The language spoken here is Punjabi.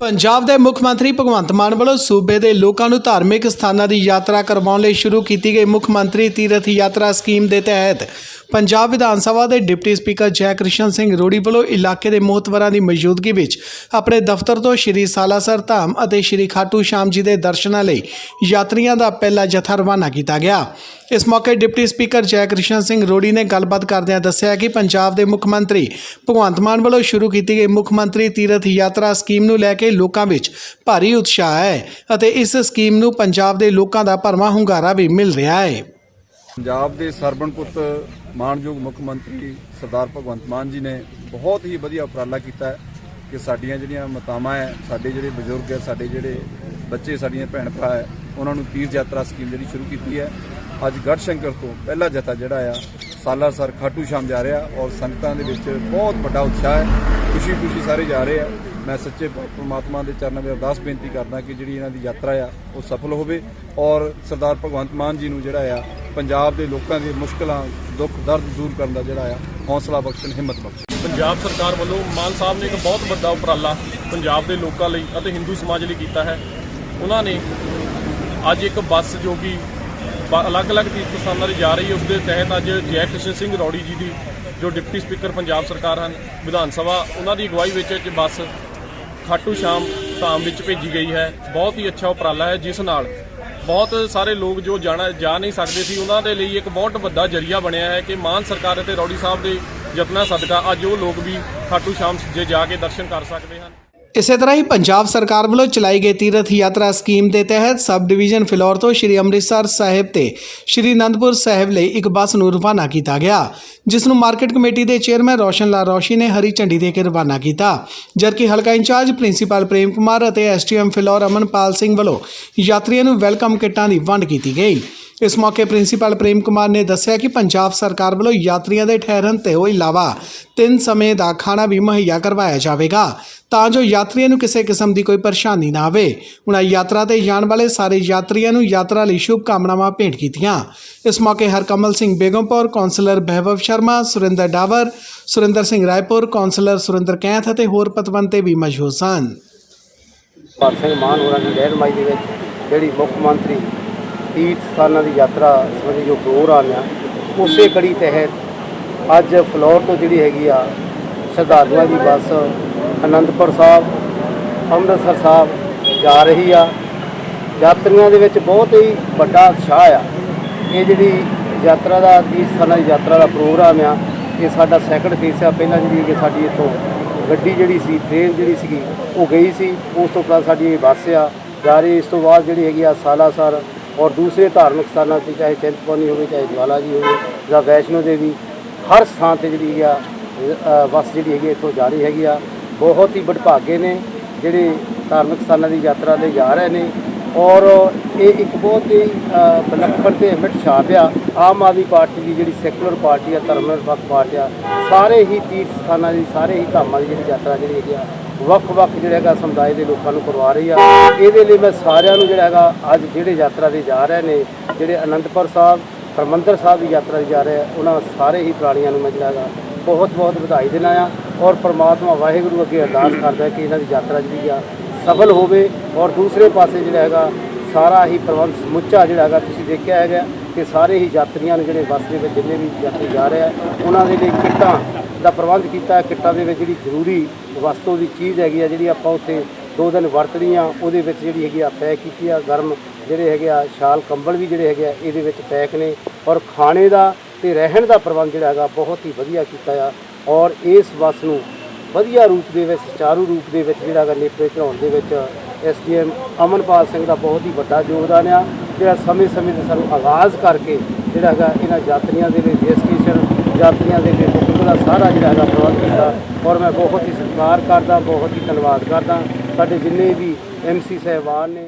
ਪੰਜਾਬ ਦੇ ਮੁੱਖ ਮੰਤਰੀ ਭਗਵੰਤ ਮਾਨ ਵੱਲੋਂ ਸੂਬੇ ਦੇ ਲੋਕਾਂ ਨੂੰ ਧਾਰਮਿਕ ਸਥਾਨਾਂ ਦੀ ਯਾਤਰਾ ਕਰਵਾਉਣ ਲਈ ਸ਼ੁਰੂ ਕੀਤੀ ਗਈ ਮੁੱਖ ਮੰਤਰੀ ਤੀਰਥ ਯਾਤਰਾ ਸਕੀਮ ਦੇ ਤਹਿਤ। ਪੰਜਾਬ ਵਿਧਾਨ ਸਭਾ ਦੇ ਡਿਪਟੀ ਸਪੀਕਰ ਜੈ ਕ੍ਰਿਸ਼ਨ ਸਿੰਘ ਰੋੜੀ ਵੱਲੋਂ ਇਲਾਕੇ ਦੇ ਮੋਹਤਵਰਾਂ ਦੀ ਮੌਜੂਦਗੀ ਵਿੱਚ ਆਪਣੇ ਦਫ਼ਤਰ ਤੋਂ ਸ਼੍ਰੀ ਸਾਲਾਸਰ ਧਾਮ ਅਤੇ ਸ਼੍ਰੀ ਖਾਟੂ ਸ਼ਾਮ ਜੀ ਦੇ ਦਰਸ਼ਨਾਂ ਲਈ ਯਾਤਰੀਆਂ ਦਾ ਪਹਿਲਾ ਜਥਾ ਰਵਾਨਾ ਕੀਤਾ ਗਿਆ। ਇਸ ਮੌਕੇ ਡਿਪਟੀ ਸਪੀਕਰ ਜੈ ਕ੍ਰਿਸ਼ਨ ਸਿੰਘ ਰੋੜੀ ਨੇ ਗੱਲਬਾਤ ਕਰਦਿਆਂ ਦੱਸਿਆ ਕਿ ਪੰਜਾਬ ਦੇ ਮੁੱਖ ਮੰਤਰੀ ਭਗਵੰਤ ਮਾਨ ਵੱਲੋਂ ਸ਼ੁਰੂ ਕੀਤੀ ਗਈ ਮੁੱਖ ਮੰਤਰੀ ਤੀਰਥ ਯਾਤਰਾ ਸਕੀਮ ਨੂੰ ਲੈ ਕੇ ਲੋਕਾਂ ਵਿੱਚ ਭਾਰੀ ਉਤਸ਼ਾਹ ਹੈ ਅਤੇ ਇਸ ਸਕੀਮ ਨੂੰ ਪੰਜਾਬ ਦੇ ਲੋਕਾਂ ਦਾ ਭਰਵਾਂ ਹੁੰਗਾਰਾ ਵੀ ਮਿਲ ਰਿਹਾ ਹੈ। ਪੰਜਾਬ ਦੇ ਸਰਬਣ ਪੁੱਤ ਮਾਨਯੋਗ ਮੁੱਖ ਮੰਤਰੀ ਸਰਦਾਰ ਭਗਵੰਤ ਮਾਨ ਜੀ ਨੇ ਬਹੁਤ ਹੀ ਵਧੀਆ ਉਪਰਾਲਾ ਕੀਤਾ ਕਿ ਸਾਡੀਆਂ ਜਿਹੜੀਆਂ ਮਾਤਾਵਾਂ ਹੈ, ਸਾਡੇ ਜਿਹੜੇ ਬਜ਼ੁਰਗ ਹੈ, ਸਾਡੇ ਜਿਹੜੇ ਬੱਚੇ, ਸਾਡੀਆਂ ਭੈਣ ਭਰਾ ਹੈ, ਉਹਨਾਂ ਨੂੰ ਤੀਰਥ ਯਾਤਰਾ ਸਕੀਮ ਜਿਹੜੀ ਸ਼ੁਰੂ ਕੀਤੀ ਹੈ। ਅੱਜ ਗੜਸ਼ੰਕਰ ਤੋਂ ਪਹਿਲਾ ਜਥਾ ਜਿਹੜਾ ਆ ਸਾਲਾਸਰ ਖਾਟੂ ਸ਼ਾਮ ਜਾ ਰਿਹਾ ਔਰ ਸੰਗਤਾਂ ਦੇ ਵਿੱਚ ਬਹੁਤ ਵੱਡਾ ਉਤਸ਼ਾਹ ਹੈ। ਖੁਸ਼ੀ ਖੁਸ਼ੀ ਸਾਰੇ ਜਾ ਰਹੇ ਆ। ਮੈਂ ਸੱਚੇ ਪਰਮਾਤਮਾ ਦੇ ਚਰਨਾਂ ਵਿੱਚ ਅਰਦਾਸ ਬੇਨਤੀ ਕਰਦਾ ਕਿ ਜਿਹੜੀ ਇਹਨਾਂ ਦੀ ਯਾਤਰਾ ਆ, ਉਹ ਸਫਲ ਹੋਵੇ ਔਰ ਸਰਦਾਰ ਭਗਵੰਤ ਮਾਨ ਜੀ ਨੂੰ ਜਿਹੜਾ ਆ, ਪੰਜਾਬ ਦੇ ਲੋਕਾਂ ਦੀਆਂ ਮੁਸ਼ਕਲਾਂ, ਦੁੱਖ, ਦਰਦ ਦੂਰ ਕਰਨ ਦਾ ਜਿਹੜਾ ਆ, ਹੌਸਲਾ ਬਖਸ਼ਣ, ਹਿੰਮਤ ਬਖਸ਼ਣ। ਪੰਜਾਬ ਸਰਕਾਰ ਵੱਲੋਂ ਮਾਨ ਸਾਹਿਬ ਨੇ ਇੱਕ ਬਹੁਤ ਵੱਡਾ ਉਪਰਾਲਾ ਪੰਜਾਬ ਦੇ ਲੋਕਾਂ ਲਈ ਅਤੇ ਹਿੰਦੂ ਸਮਾਜ ਲਈ ਕੀਤਾ ਹੈ। ਉਹਨਾਂ ਨੇ ਅੱਜ ਇੱਕ ਬੱਸ ਜੋ ਕਿ ਅਲੱਗ-ਅਲੱਗ ਤੀਰਥ ਸਥਾਨਾਂ 'ਤੇ ਜਾ ਰਹੀ ਹੈ। ਉਸ ਦੇ ਤਹਿਤ ਅੱਜ ਜੈ ਕ੍ਰਿਸ਼ਨ ਸਿੰਘ ਰੌੜੀ ਜੀ ਦੀ ਜੋ ਡਿਪਟੀ ਸਪੀਕਰ ਪੰਜਾਬ ਸਰਕਾਰ ਹਨ, ਵਿਧਾਨ ਸਭਾ, ਉਹਨਾਂ ਦੀ ਅਗਵਾਈ ਵਿੱਚ ਅੱਜ ਬੱਸ ਖਾਟੂ ਸ਼ਾਮ ਧਾਮ ਵਿੱਚ ਭੇਜੀ ਗਈ ਹੈ। ਬਹੁਤ ਹੀ ਅੱਛਾ ਉਪਰਾਲਾ ਹੈ, ਜਿਸ ਨਾਲ ਬਹੁਤ ਸਾਰੇ ਲੋਕ ਜੋ ਜਾਣਾ, ਜਾ ਨਹੀਂ ਸਕਦੇ ਸੀ, ਉਹਨਾਂ ਦੇ ਲਈ ਇੱਕ ਬਹੁਤ ਵੱਡਾ ਜਰੀਆ ਬਣਿਆ ਹੈ ਕਿ ਮਾਨ ਸਰਕਾਰ ਅਤੇ ਰੌੜੀ ਸਾਹਿਬ ਦੇ ਯਤਨਾਂ ਸਦਕਾ ਅੱਜ ਉਹ ਲੋਕ ਵੀ ਖਾਟੂ ਸ਼ਾਮ ਜੇ ਜਾ ਕੇ ਦਰਸ਼ਨ ਕਰ ਸਕਦੇ ਹਨ। ਇਸੇ ਤਰ੍ਹਾਂ ਹੀ ਪੰਜਾਬ ਸਰਕਾਰ ਵੱਲੋਂ ਚਲਾਈ ਗਈ ਤੀਰਥ ਯਾਤਰਾ ਸਕੀਮ ਦੇ ਤਹਿਤ ਸਬ ਡਿਵੀਜ਼ਨ ਫਿਲੌਰ ਤੋਂ ਸ਼੍ਰੀ ਅੰਮ੍ਰਿਤਸਰ ਸਾਹਿਬ ਤੇ ਸ਼੍ਰੀ ਅਨੰਦਪੁਰ ਸਾਹਿਬ ਲਈ ਇੱਕ ਬੱਸ ਨੂੰ ਰਵਾਨਾ ਕੀਤਾ ਗਿਆ, ਜਿਸ ਨੂੰ ਮਾਰਕੀਟ ਕਮੇਟੀ ਦੇ ਚੇਅਰਮੈਨ ਰੋਸ਼ਨ ਲਾਲ ਰੋਸ਼ੀ ਨੇ ਹਰੀ ਝੰਡੀ ਦੇ ਕੇ ਰਵਾਨਾ ਕੀਤਾ, ਜਦਕਿ ਹਲਕਾ ਇੰਚਾਰਜ ਪ੍ਰਿੰਸੀਪਲ ਪ੍ਰੇਮ ਕੁਮਾਰ ਅਤੇ ਐਸਟੀਐਮ ਫਿਲੌਰ ਅਮਨਪਾਲ ਸਿੰਘ ਵੱਲੋਂ ਯਾਤਰੀਆਂ ਨੂੰ ਵੈਲਕਮ ਕਿੱਟਾਂ ਦੀ ਵੰਡ ਕੀਤੀ ਗਈ। ਇਸ ਮੌਕੇ ਪ੍ਰਿੰਸੀਪਲ ਪ੍ਰੇਮ ਕੁਮਾਰ ਨੇ ਦੱਸਿਆ ਕਿ ਪੰਜਾਬ ਸਰਕਾਰ ਵੱਲੋਂ ਯਾਤਰੀਆਂ ਦੇ ਠਹਿਰਨ ਤੇ ਤੋਂ ਇਲਾਵਾ ਤਿੰਨ ਸਮੇਂ ਦਾ ਖਾਣਾ ਵੀ ਮੁਹੱਈਆ ਕਰਵਾਇਆ ਜਾਵੇਗਾ, ਤਾਂ ਜੋ ਯਾਤਰੀਆਂ ਨੂੰ ਕਿਸੇ ਕਿਸਮ ਦੀ ਕੋਈ ਪਰੇਸ਼ਾਨੀ ਨਾ ਆਵੇ। ਉਹਨਾਂ ਯਾਤਰਾ ਤੇ ਜਾਣ ਵਾਲੇ ਸਾਰੇ ਯਾਤਰੀਆਂ ਨੂੰ ਯਾਤਰਾ ਲਈ ਸ਼ੁਭ ਕਾਮਨਾਵਾਂ ਭੇਂਟ ਕੀਤੀਆਂ। ਇਸ ਮੌਕੇ ਹਰਕਮਲ ਸਿੰਘ ਬੇਗਮਪੁਰ, ਕੌਂਸਲਰ ਬਹਿਬਵ ਸ਼ਰਮਾ, ਸੁਰਿੰਦਰ ਡਾਵਰ, ਸੁਰਿੰਦਰ ਸਿੰਘ ਰਾਏਪੁਰ, ਕੌਂਸਲਰ ਸੁਰਿੰਦਰ ਕੈਂਥ ਅਤੇ ਹੋਰ ਪਤਵੰਤੇ ਵੀ ਮੌਜੂਦ ਸਨ। ਭਗਤ ਸਿੰਘ ਮਾਨ ਹੋਰਾਂ ਦੀ ਰਹਿਨਮਾਈ ਦੇ ਵਿੱਚ ਜਿਹੜੀ ਮੁੱਖ ਮੰਤਰੀ ਤੀਰਥ ਸਥਾਨਾਂ ਦੀ ਯਾਤਰਾ ਸੰਬੰਧੀ ਜੋ ਪ੍ਰੋਗਰਾਮ ਆ ਉਸੇ ਕੜੀ ਤਹਿਤ ਅੱਜ ਫਲੋਰ ਤੋਂ ਜਿਹੜੀ ਹੈਗੀ ਆ ਸ਼ਰਧਾਲੂਆਂ ਦੀ ਬੱਸ ਅਨੰਦਪੁਰ ਸਾਹਿਬ, ਅੰਮ੍ਰਿਤਸਰ ਸਾਹਿਬ ਜਾ ਰਹੀ ਆ। ਯਾਤਰੀਆਂ ਦੇ ਵਿੱਚ ਬਹੁਤ ਹੀ ਵੱਡਾ ਉਤਸ਼ਾਹ ਆ। ਇਹ ਜਿਹੜੀ ਯਾਤਰਾ ਦਾ ਤੀਰਥ ਸਥਾਨਾਂ ਦੀ ਯਾਤਰਾ ਦਾ ਪ੍ਰੋਗਰਾਮ ਆ, ਇਹ ਸਾਡਾ ਸੈਕੰਡ ਫੇਸ ਆ। ਪਹਿਲਾਂ ਜਿਹੜੀ ਕਿ ਸਾਡੀ ਇੱਥੋਂ ਗੱਡੀ ਜਿਹੜੀ ਸੀ ਟ੍ਰੇਨ ਜਿਹੜੀ ਸੀਗੀ, ਉਹ ਗਈ ਸੀ। ਉਸ ਤੋਂ ਬਾਅਦ ਸਾਡੀ ਇਹ ਬੱਸ ਆ। ਜਾ ਰਹੀ, ਇਸ ਤੋਂ ਬਾਅਦ ਜਿਹੜੀ ਹੈਗੀ ਆ ਸਾਲਾਸਰ ਔਰ ਦੂਸਰੇ ਧਾਰਮਿਕ ਸਥਾਨਾਂ ਤੇ ਚਾਹੇ ਚਿੰਤਪਾਨੀ ਹੋਵੇ ਚਾਹੇ ਜਵਾਲਾ ਜੀ ਹੋਵੇ ਜਾਂ ਵੈਸ਼ਨੋ ਦੇਵੀ ਹਰ ਸਥਾਨ ਤੇ ਜਿਹੜੀ ਹੈਗੀ ਆ ਅ, ਬੱਸ ਜਿਹੜੀ ਹੈਗੀ ਇੱਥੋਂ ਜਾ ਰਹੀ ਹੈਗੀ ਆ। ਬਹੁਤ ਹੀ ਵਡਭਾਗੇ ਨੇ ਜਿਹੜੇ ਧਾਰਮਿਕ ਸਥਾਨਾਂ ਦੀ ਯਾਤਰਾ ਤੇ ਜਾ ਰਹੇ ਨੇ। ਔਰ ਇਹ ਇੱਕ ਬਹੁਤ ਹੀ ਅ, ਵਿਲੱਖਣ ਤੇ ਅਮਿਟ ਛਾਪ ਆ ਆਮ ਆਦਮੀ ਪਾਰਟੀ ਦੀ ਜਿਹੜੀ ਸੈਕੂਲਰ ਪਾਰਟੀ ਆ ਧਰਮ ਨਿਰਪੱਖ ਪਾਰਟੀ ਆ ਸਾਰੇ ਹੀ ਤੀਰਥ ਸਥਾਨਾਂ ਦੀ ਸਾਰੇ ਹੀ ਧਾਮਾਂ ਦੀ ਜਿਹੜੀ ਯਾਤਰਾ ਜਿਹੜੀ ਹੈਗੀ ਆ ਵੱਖ-ਵੱਖ ਜਿਹੜਾ ਹੈਗਾ ਸਮੁਦਾਇ ਦੇ ਲੋਕਾਂ ਨੂੰ ਕਰਵਾ ਰਹੀ ਆ। ਇਹਦੇ ਲਈ ਮੈਂ ਸਾਰਿਆਂ ਨੂੰ ਜਿਹੜਾ ਹੈਗਾ ਅੱਜ ਜਿਹੜੇ ਯਾਤਰਾ ਤੇ ਜਾ ਰਹੇ ਨੇ, ਜਿਹੜੇ ਅਨੰਦਪੁਰ ਸਾਹਿਬ, ਹਰਿਮੰਦਰ ਸਾਹਿਬ ਦੀ ਯਾਤਰਾ ਤੇ ਜਾ ਰਹੇ ਉਹਨਾਂ ਸਾਰੇ ਹੀ ਪ੍ਰਾਣੀਆਂ ਨੂੰ ਮੈਂ ਜਿਹੜਾ ਹੈਗਾ ਬਹੁਤ ਬਹੁਤ ਵਧਾਈ ਦੇਣਾ ਆ ਔਰ ਪ੍ਰਮਾਤਮਾ ਵਾਹਿਗੁਰੂ ਅੱਗੇ ਅਰਦਾਸ ਕਰਦਾ ਕਿ ਇਹਨਾਂ ਦੀ ਯਾਤਰਾ ਜਿਹੜੀ ਆ ਸਫਲ ਹੋਵੇ ਔਰ ਦੂਸਰੇ ਪਾਸੇ ਜਿਹੜਾ ਹੈਗਾ ਸਾਰਾ ਹੀ ਪ੍ਰਬੰਧ ਸਮੁੱਚਾ ਜਿਹੜਾ ਹੈਗਾ ਤੁਸੀਂ ਦੇਖਿਆ ਹੈਗਾ ਕਿ ਸਾਰੇ ਹੀ ਯਾਤਰੀਆਂ ਨੂੰ ਜਿਹੜੇ ਬੱਸ ਦੇ ਵਿੱਚ ਜਿੰਨੇ ਵੀ ਯਾਤਰੀ ਜਾ ਰਹੇ ਆ, ਉਹਨਾਂ ਦੇ ਲਈ ਕਿੱਟਾਂ ਦਾ ਪ੍ਰਬੰਧ ਕੀਤਾ ਕਿੱਟਾਂ ਦੇ ਵਿੱਚ ਜਿਹੜੀ ਜ਼ਰੂਰੀ ਵਸਤੂ ਦੀ ਚੀਜ਼ ਹੈਗੀ ਆ ਜਿਹੜੀ ਆਪਾਂ ਉੱਥੇ ਦੋ ਦਿਨ ਵਰਤਣੀ ਆ, ਉਹਦੇ ਵਿੱਚ ਜਿਹੜੀ ਹੈਗੀ ਆ ਪੈਕ ਕੀਤੀ ਆ ਗਰਮ, ਜਿਹੜੇ ਹੈਗੇ ਆ ਸ਼ਾਲ ਕੰਬਲ ਵੀ ਜਿਹੜੇ ਹੈਗੇ ਆ, ਇਹਦੇ ਵਿੱਚ ਪੈਕ ਨੇ ਔਰ ਖਾਣੇ ਦਾ ਤੇ ਰਹਿਣ ਦਾ ਪ੍ਰਬੰਧ ਜਿਹੜਾ ਹੈਗਾ ਬਹੁਤ ਹੀ ਵਧੀਆ ਕੀਤਾ ਆ ਔਰ ਇਸ ਬੱਸ ਨੂੰ ਵਧੀਆ ਰੂਪ ਦੇ ਵਿੱਚ, ਸੁਚਾਰੂ ਰੂਪ ਦੇ ਵਿੱਚ ਜਿਹੜਾ ਹੈਗਾ ਨੇਪਰੇ ਚੜਾਉਣ ਦੇ ਵਿੱਚ ਐਸਡੀਐਮ ਅਮਨਪਾਲ ਸਿੰਘ ਦਾ ਬਹੁਤ ਹੀ ਵੱਡਾ ਯੋਗਦਾਨ ਆ, ਜਿਹੜਾ ਸਮੇਂ-ਸਮੇਂ ਤੇ ਸਾਨੂੰ ਆਗਾਜ਼ ਕਰਕੇ ਜਿਹੜਾ ਹੈਗਾ ਇਹਨਾਂ ਯਾਤਰੀਆਂ ਦੇ ਲਈ ਰਜਿਸਟ੍ਰੇਸ਼ਨ ਯਾਤਰੀਆਂ ਦੇ ਲਈ ਬੁਕਿੰਗ ਸਾਰਾ ਜਿਹੜਾ ਹੈਗਾ ਪ੍ਰਬੰਧ ਕੀਤਾ। ਔਰ ਮੈਂ ਬਹੁਤ ਹੀ ਸਤਿਕਾਰ ਕਰਦਾ, ਬਹੁਤ ਹੀ ਧੰਨਵਾਦ ਕਰਦਾ। ਸਾਡੇ ਜਿੰਨੇ ਵੀ ਐਮਸੀ ਸਹਿਬਾਨ ਨੇ